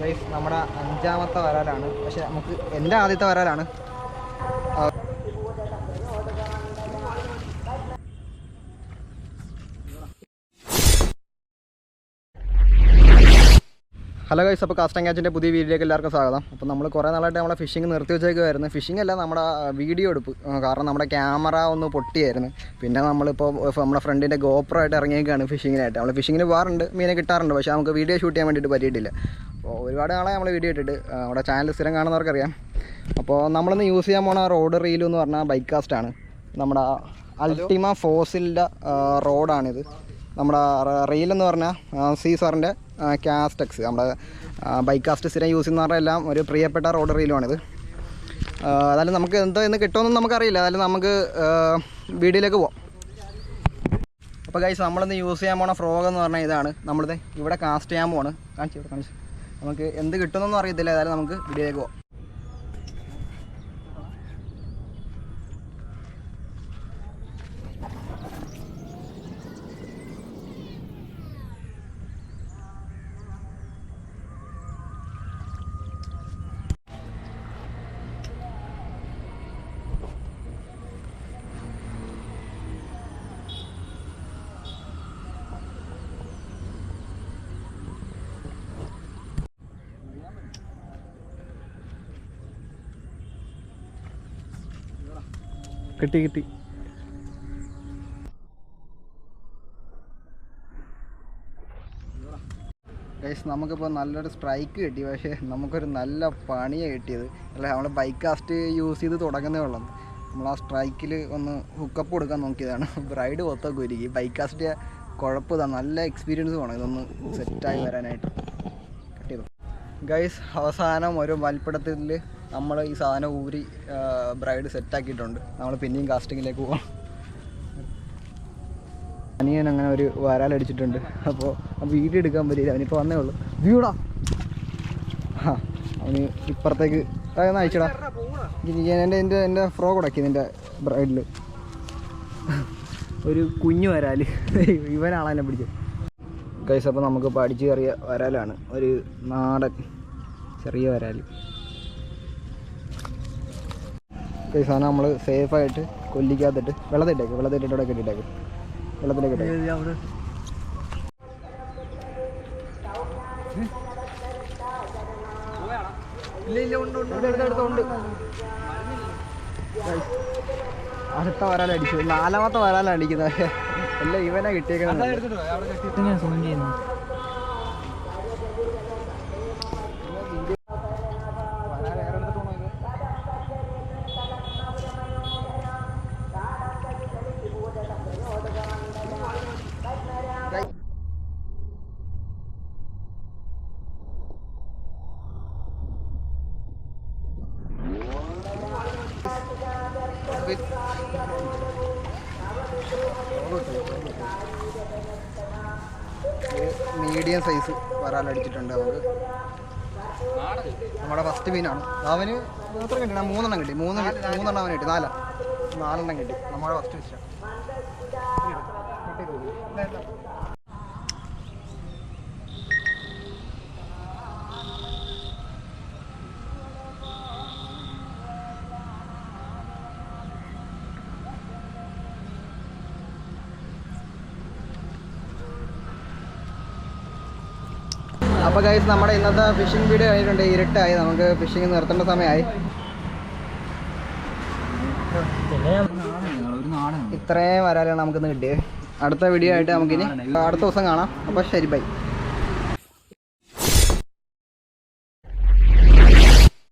Guys നമ്മുടെ അഞ്ചാമത്തെ വരാലാണ്. പക്ഷെ നമുക്ക് എന്റെ ആദ്യത്തെ വരാലാണ്. ഹലോ ഗൈസ് അപ്പോൾ കാസ്റ്റൻ ക്യാച്ചിന്റെ പുതിയ വീഡിയോയിലേക്ക് എല്ലാവർക്കും സ്വാഗതം. അപ്പോൾ നമ്മൾ കുറേ നാളായിട്ട് നമ്മളെ ഫിഷിംഗ് നിർത്തി വെച്ചേക്കുമായിരുന്നു ഫിഷിംഗ് അല്ല നമ്മുടെ വീഡിയോ എടുപ്പ്. കാരണം നമ്മുടെ ക്യാമറ ഒന്ന് പൊട്ടിയായിരുന്നു. പിന്നെ നമ്മളിപ്പോൾ നമ്മുടെ ഫ്രണ്ടിന്റെ ഗോപ്രോ ആയിട്ട് ഇറങ്ങിയേക്കാണ് ഫിഷിങ്ങിനായിട്ട്. നമ്മൾ ഫിഷിങ്ങിന് പോകാറുണ്ട് മീനെ കിട്ടാറുണ്ട് പക്ഷേ നമുക്ക് വീഡിയോ ഷൂട്ട് ചെയ്യാൻ വേണ്ടിയിട്ട് പറ്റിയിട്ടില്ല. ഒരുപാട് നാളെ നമ്മൾ വീഡിയോ ഇട്ടിട്ട്. അവിടെ ചാനൽ സ്ഥിരം കാണുന്നവർക്കറിയാം. അപ്പോൾ നമ്മളിന്ന് യൂസ് ചെയ്യാൻ പോണ റോഡ് റീൽ എന്ന് പറഞ്ഞാൽ ബൈക്ക് കാസ്റ്റാണ് നമ്മുടെ അൾട്ടിമ ഫോസിലിന്റെ റോഡാണിത്. നമ്മുടെ റീൽ എന്ന് പറഞ്ഞാൽ സി സാറിന്റെ കാസ്റ്റക്സ് നമ്മുടെ ബൈക്ക് കാസ്റ്റ് സ്ഥിരം യൂസ് ചെയ്യുന്ന പറഞ്ഞാൽ എല്ലാം ഒരു പ്രിയപ്പെട്ട റോഡ് റീലുമാണിത്. അതായത് നമുക്ക് എന്തോ ഇന്ന് കിട്ടുമെന്ന് നമുക്കറിയില്ല. അതായത് നമുക്ക് വീഡിയോയിലേക്ക് പോവാം. അപ്പോൾ ഗൈസ് നമ്മളിന്ന് യൂസ് ചെയ്യാൻ പോണ ഫ്രോഗ് എന്ന് പറഞ്ഞാൽ ഇതാണ്. നമ്മളിത് ഇവിടെ കാസ്റ്റ് ചെയ്യാൻ പോവാണ്. കാണിച്ചു കാണിച്ചു. നമുക്ക് എന്ത് കിട്ടുമെന്നൊന്നും അറിയത്തില്ല. ഏതായാലും നമുക്ക് വീഡിയോയിലേക്ക് പോവാം. കിട്ടി കിട്ടി. ഗൈസ് നമുക്കിപ്പോൾ നല്ലൊരു സ്ട്രൈക്ക് കിട്ടി. പക്ഷേ നമുക്കൊരു നല്ല പണിയാണ് കിട്ടിയത്. അല്ല? നമ്മൾ ബൈക്ക് കാസ്റ്റ് യൂസ് ചെയ്ത് തുടങ്ങുന്നേ ഉള്ളൂ. നമ്മൾ ആ സ്ട്രൈക്കിൽ ഒന്ന് ഹുക്കപ്പ് കൊടുക്കാൻ നോക്കിയതാണ്. ബ്രൈഡ് മൊത്തമൊക്കെ ഒരുക്കി ബൈക്ക് കാസ്റ്റ് കുഴപ്പമില്ല നല്ല എക്സ്പീരിയൻസ് വേണം. ഇതൊന്ന് സെറ്റായി വരാനായിട്ട്. കിട്ടിയത് ഗൈസ് അവസാനം ഒരു മൽപ്പിടത്തിൽ നമ്മൾ ഈ സാധനം ഊരി ബ്രൈഡ് സെറ്റാക്കിയിട്ടുണ്ട് നമ്മൾ പിന്നെയും കാസ്റ്റിങ്ങിലേക്ക് പോകാം അനിയൻ അങ്ങനെ ഒരു വരാലടിച്ചിട്ടുണ്ട് അപ്പോൾ വീഡിയോ എടുക്കാൻ പറ്റിയില്ല. അവനിപ്പോൾ വന്നേ ഉള്ളൂ. വ്യൂടാ ആ അവന് ഇപ്പുറത്തേക്ക് അതൊന്ന് അയച്ചടാ. എന്റെ എന്റെ എന്റെ ഫ്രോ കൊടക്കി നിന്റെ ബ്രൈഡിൽ ഒരു കുഞ്ഞു വരാൽ ഇവനാണ് എന്നെ പിടിച്ചത് കൈസ് അപ്പോൾ നമുക്ക് പഠിച്ചു കയറിയ വരാലാണ്. ഒരു നാടൻ ചെറിയ വരാൽ. കൈസ് സാധനം നമ്മൾ സേഫായിട്ട് കൊല്ലിക്കാത്തിട്ട് വെള്ളത്തിട്ടേക്ക് വെള്ളത്തിട്ടിട്ട് ഇവിടെ കെട്ടിട്ടേക്ക് വെള്ളത്തിലേക്ക് ഇട്ടേക്ക്. ഉണ്ട് അടുത്ത വരാല അടിച്ചു നാലാമത്തെ വരാലും അടിക്കുന്നത്. എല്ലാം ഇവനാ കിട്ടിയേക്കുന്നത്. മീഡിയം സൈസ് വരാലടിച്ചിട്ടുണ്ട് നമുക്ക്. നമ്മുടെ ഫസ്റ്റ് മീനാണ് അവന് എത്ര കിട്ടി. മൂന്നെണ്ണം കിട്ടി. മൂന്ന് മൂന്നെണ്ണം അവന് കിട്ടി. നാല. നാലെണ്ണം കിട്ടി. നമ്മുടെ ഫസ്റ്റ് ഫിഷ് അപ്പോൾ ഗൈസ് നമ്മുടെ ഇന്നത്തെ ഫിഷിംഗ് വീഡിയോ കഴിഞ്ഞിട്ടുണ്ട് ഇരുട്ടായി. നമുക്ക് ഫിഷിംഗ് നിർത്തേണ്ട സമയമായി. ഇത്രയും വരാലാണ് നമുക്കിന്ന് കിട്ടിയത്. അടുത്ത വീഡിയോ ആയിട്ട് നമുക്കിനി അടുത്ത ദിവസം കാണാം. അപ്പോൾ ശരി ബൈ